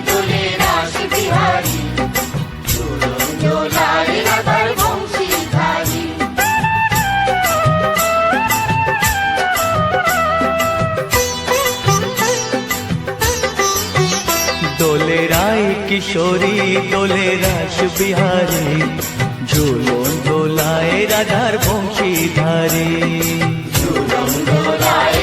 তুলে দোলে রায় কিশোরী দোলে রাস বিহারী ঝুলন দোলায় রাধার ঝুলন দোলায়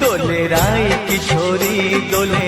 দোলে রায় কিশোরী দোলে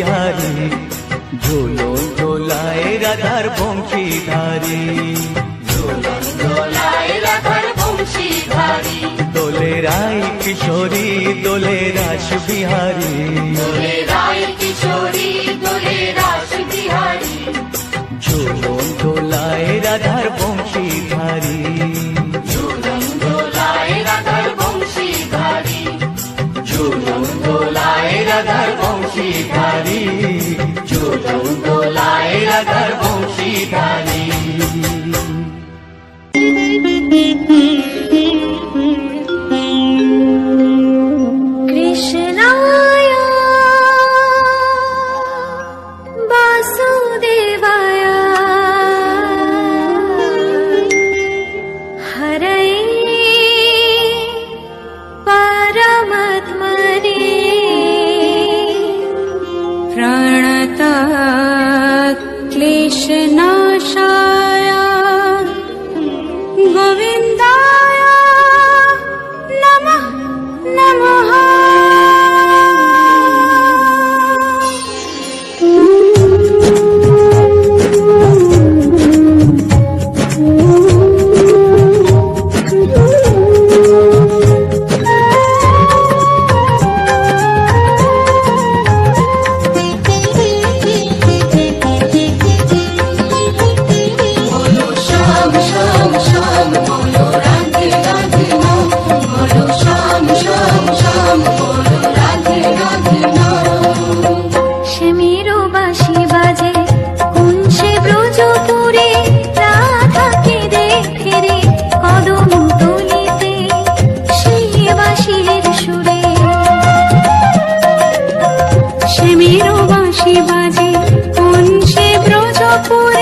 বিহারি ঝোলন ঝোলায় রাধার বংশীধারী। ঝোলন ঝোলায় রাধার বংশীধারী। দোলে রাই কিশোরী দোলে রাস বিহারী দোলে কিশোরী দোলে রাস বিহারী galing. pura.